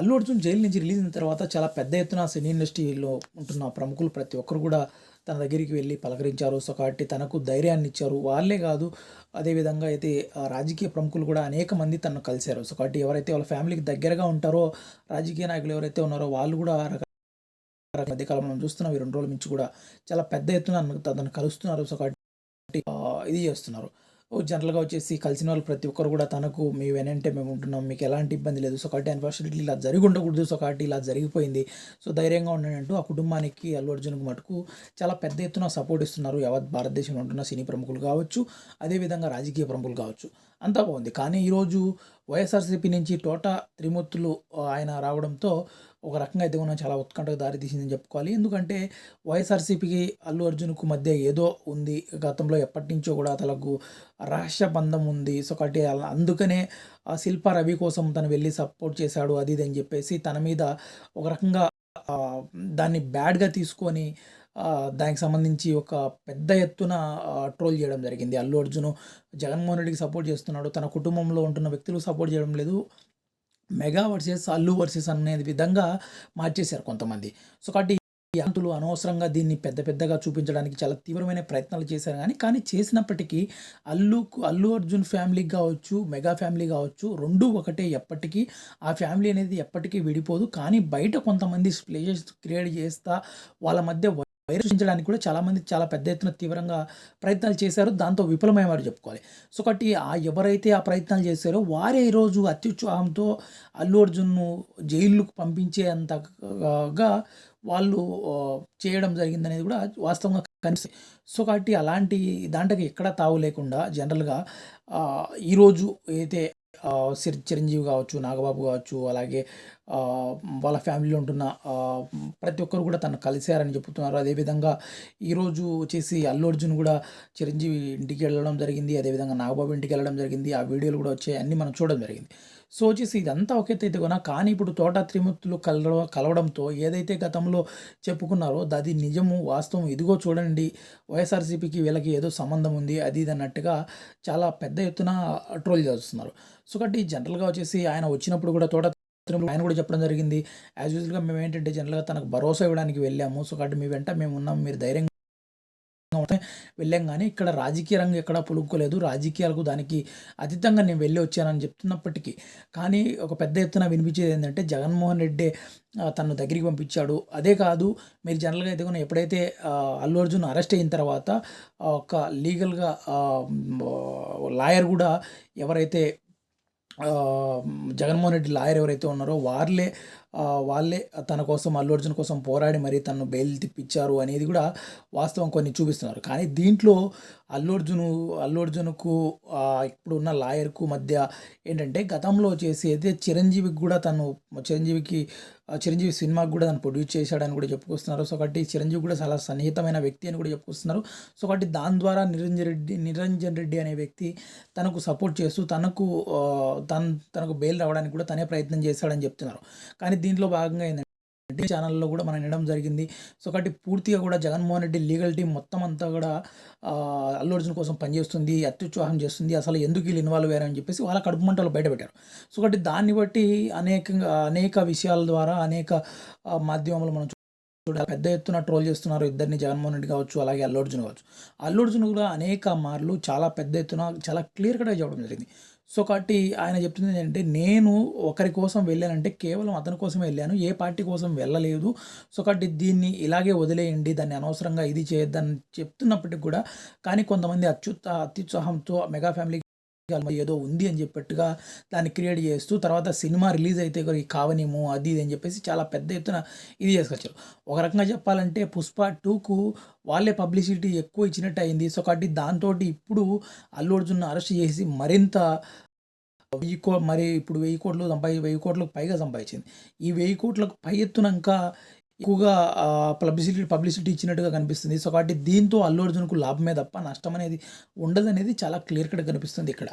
Allu Arjun jail నుంచి release అయిన తర్వాత చాలా పెద్ద ఎత్తున సినీ ఇండస్ట్రీలో ఉంటున్న ప్రముఖులు ప్రతి ఒక్కరు కూడా తన దగ్గరికి వెళ్ళి పలకరించారు. సో కాబట్టి తనకు ధైర్యాన్ని ఇచ్చారు. వాళ్ళే కాదు అదేవిధంగా అయితే రాజకీయ ప్రముఖులు కూడా అనేక మంది తనను కలిశారు. సో కాబట్టి ఎవరైతే వాళ్ళ ఫ్యామిలీకి దగ్గరగా ఉంటారో రాజకీయ నాయకులు ఎవరైతే ఉన్నారో వాళ్ళు కూడా మధ్యకాలంలో మనం చూస్తున్నాం ఈ రెండు రోజుల నుంచి కూడా చాలా పెద్ద ఎత్తున తనను కలుస్తున్నారు. సో కాబట్టి ఇది చేస్తున్నారు. జనరల్గా వచ్చేసి కలిసిన వాళ్ళు ప్రతి ఒక్కరు కూడా తనకు మీ వెనంటే మేము ఉంటున్నాం మీకు ఎలాంటి ఇబ్బంది లేదు. సో కాబట్టి అన్ఫార్చునేట్లీ ఇలా జరిగి ఉండకూడదు. సో కాబట్టి ఇలా జరిగిపోయింది. సో ధైర్యంగా ఉండండి అంటూ ఆ కుటుంబానికి అల్లు అర్జున్కు మటుకు చాలా పెద్ద ఎత్తున సపోర్ట్ ఇస్తున్నారు. యావత్ భారతదేశంలో ఉంటున్న సినీ ప్రముఖులు కావచ్చు అదేవిధంగా రాజకీయ ప్రముఖులు కావచ్చు. అంతా బాగుంది. కానీ ఈరోజు వైఎస్ఆర్సీపీ నుంచి టోటా త్రిమూర్తులు ఆయన రావడంతో ఒక రకంగా అయితే మనం చాలా ఉత్కంఠకు దారితీసిందని చెప్పుకోవాలి. ఎందుకంటే వైఎస్ఆర్సీపీకి అల్లు అర్జున్కు మధ్య ఏదో ఉంది. గతంలో ఎప్పటి నుంచో కూడా తనకు రహస్య బంధం ఉంది. సో కాబట్టి అలా- అందుకనే ఆ శిల్ప రవి కోసం తను వెళ్ళి సపోర్ట్ చేశాడు అది ఇది అని చెప్పేసి తన మీద ఒక రకంగా దాన్ని బ్యాడ్గా తీసుకొని దానికి సంబంధించి ఒక పెద్ద ఎత్తున ట్రోల్ చేయడం జరిగింది. అల్లు అర్జున్ జగన్మోహన్ రెడ్డికి సపోర్ట్ చేస్తున్నాడు. తన కుటుంబంలో ఉంటున్న వ్యక్తులకు సపోర్ట్ చేయడం లేదు. మెగా వర్సెస్ అల్లు వర్సెస్ అనే విధంగా మార్చేశారు కొంతమంది. సో కాబట్టి యాంతులు అంతులు అనవసరంగా దీన్ని పెద్ద పెద్దగా చూపించడానికి చాలా తీవ్రమైన ప్రయత్నాలు చేశారు కానీ కానీ చేసినప్పటికీ అల్లుకు అల్లు అర్జున్ ఫ్యామిలీ కావచ్చు మెగా ఫ్యామిలీ కావచ్చు రెండు ఒకటే ఎప్పటికీ ఆ ఫ్యామిలీ అనేది ఎప్పటికీ విడిపోదు. కానీ బయట కొంతమంది ప్లేసెస్ క్రియేట్ చేస్తా వాళ్ళ మధ్య వైరస్ సృష్టించడానికి కూడా చాలామంది చాలా పెద్ద ఎత్తున తీవ్రంగా ప్రయత్నాలు చేశారు. దాంతో విఫలమయ్యారు చెప్పుకోవాలి. సో కాబట్టి ఆ ఎవరైతే ఆ ప్రయత్నాలు చేశారో వారే ఈరోజు అత్యుత్సాహంతో అల్లు అర్జున్ను జైలుకు పంపించేంతగా వాళ్ళు చేయడం జరిగిందనేది కూడా వాస్తవంగా కనిపిస్తుంది. సో కాబట్టి అలాంటి దాంట్లో ఎక్కడ తావు లేకుండా జనరల్గా ఈరోజు అయితే చిరంజీవి కావచ్చు నాగబాబు కావచ్చు అలాగే వాళ్ళ ఫ్యామిలీలో ఉంటున్న ప్రతి ఒక్కరు కూడా తను కలిశారని చెప్తున్నారు అదేవిధంగా ఈరోజు వచ్చేసి అల్లు అర్జున్ కూడా చిరంజీవి ఇంటికి వెళ్ళడం జరిగింది. అదేవిధంగా నాగబాబు ఇంటికి వెళ్ళడం జరిగింది. ఆ వీడియోలు కూడా వచ్చాయి. అన్నీ మనం చూడడం జరిగింది. సో వచ్చేసి ఇదంతా ఒక ఎత్తు అయితే కానీ ఇప్పుడు తోట త్రిమూర్తులు కలవ కలవడంతో ఏదైతే గతంలో చెప్పుకున్నారో అది నిజము వాస్తవం ఇదిగో చూడండి. వైఎస్ఆర్సీపీకి వీళ్ళకి ఏదో సంబంధం ఉంది అది ఇది అన్నట్టుగా చాలా పెద్ద ఎత్తున ట్రోల్ చేస్తున్నారు. సో కాబట్టి జనరల్గా వచ్చేసి ఆయన వచ్చినప్పుడు కూడా తోట ఆయన కూడా చెప్పడం జరిగింది. యాజ్ యూజువల్గా మేము ఏంటంటే జనరల్గా తనకు భరోసా ఇవ్వడానికి వెళ్ళాము. సో కాబట్టి మీ వెంట మేము ఉన్నాం. మీరు ధైర్యంగా వెళ్ళాం. కానీ ఇక్కడ రాజకీయ రంగం ఎక్కడ పులుక్కోలేదు. రాజకీయాలకు దానికి అతీతంగా నేను వెళ్ళి వచ్చానని చెప్తున్నప్పటికీ. కానీ ఒక పెద్ద ఎత్తున వినిపించేది ఏంటంటే జగన్మోహన్ రెడ్డి తను దగ్గరికి పంపించాడు. అదే కాదు మీరు జనరల్గా అయితే ఎప్పుడైతే అల్లు అర్జున్ అరెస్ట్ అయిన తర్వాత ఒక లీగల్గా లాయర్ కూడా ఎవరైతే జగన్మోహన్ రెడ్డి లాయర్ ఎవరైతే ఉన్నారో వాళ్ళే వాళ్ళే తన కోసం అల్లు అర్జున్ కోసం పోరాడి మరి తను బెయిల్ తిప్పించారు అనేది కూడా వాస్తవం కొన్ని చూపిస్తున్నారు. కానీ దీంట్లో అల్లు అర్జును అల్లు అర్జున్కు ఇప్పుడు ఇప్పుడున్న లాయర్కు మధ్య ఏంటంటే గతంలో చేసి అయితే చిరంజీవికి కూడా తను చిరంజీవికి చిరంజీవి సినిమాకి కూడా తను ప్రొడ్యూస్ చేశాడని కూడా చెప్పుకొస్తున్నారు. సో కాబట్టి చిరంజీవి కూడా చాలా సన్నిహితమైన వ్యక్తి అని కూడా చెప్పుకొస్తున్నారు. సో కాబట్టి దాని ద్వారా నిరంజన్ రెడ్డి నిరంజన్ రెడ్డి అనే వ్యక్తి తనకు సపోర్ట్ చేస్తూ తనకు తన తనకు బెయిల్ రావడానికి కూడా తనే ప్రయత్నం చేశాడని చెప్తున్నారు. కానీ దీంట్లో భాగంగా ఏంటంటే ఛానల్లో కూడా మనం వినడం జరిగింది. సో కాబట్టి పూర్తిగా కూడా జగన్మోహన్ రెడ్డి లీగల్ టీం మొత్తం అంతా కూడా అల్లు అర్జున్ కోసం పనిచేస్తుంది అత్యుత్సాహం చేస్తుంది అసలు ఎందుకు వీళ్ళు ఇన్వాల్వ్ అయ్యారని చెప్పేసి వాళ్ళ కడుపు మంటలు బయటపెట్టారు సో కాబట్టి దాన్ని బట్టి అనేకంగా అనేక విషయాల ద్వారా అనేక మాధ్యమాలు మనం చూడాలి. పెద్ద ఎత్తున ట్రోల్ చేస్తున్నారు ఇద్దరిని జగన్మోహన్ రెడ్డి కావచ్చు అలాగే అల్లు అర్జున్ కావచ్చు. అల్లు అర్జున్ కూడా అనేక మార్లు చాలా పెద్ద ఎత్తున చాలా క్లియర్ కట్గా చెప్పడం జరిగింది. సో కాబట్టి ఆయన చెప్తుంది ఏంటంటే నేను ఒకరి కోసం వెళ్ళానంటే కేవలం అతని కోసమే వెళ్ళాను. ఏ పార్టీ కోసం వెళ్ళలేదు. సో కాబట్టి దీన్ని ఇలాగే వదిలేయండి. దాన్ని అనవసరంగా ఇది చేయొద్దని చెప్తున్నప్పటికి కూడా కానీ కొంతమంది అత్యుత్త అత్యుత్సాహంతో మెగా ఫ్యామిలీ ఏదో ఉంది అని చెప్పట్టుగా దాన్ని క్రియేట్ చేస్తూ తర్వాత సినిమా రిలీజ్ అయితే ఈ కావనేమో అది ఇది అని చెప్పేసి చాలా పెద్ద ఎత్తున ఇది చేసుకొచ్చారు. ఒక రకంగా చెప్పాలంటే పుష్ప టూకు వాళ్ళే పబ్లిసిటీ ఎక్కువ ఇచ్చినట్టు అయింది సో కాబట్టి దాంతో ఇప్పుడు అల్లు అర్జున్ అరెస్ట్ చేసి మరింత వెయ్యి కో మరి ఇప్పుడు వెయ్యి కోట్లు సంపాది వెయ్యి కోట్లకు పైగా సంపాదించింది. ఈ వెయ్యి కోట్లకు పై ఎత్తునంక ఎక్కువగా పబ్లిసిటీ పబ్లిసిటీ ఇచ్చినట్టుగా కనిపిస్తుంది. సో కాబట్టి దీంతో అల్లు అర్జున్కు లాభమే తప్ప నష్టం అనేది ఉండదనేది చాలా క్లియర్ కట్ కనిపిస్తుంది ఇక్కడ.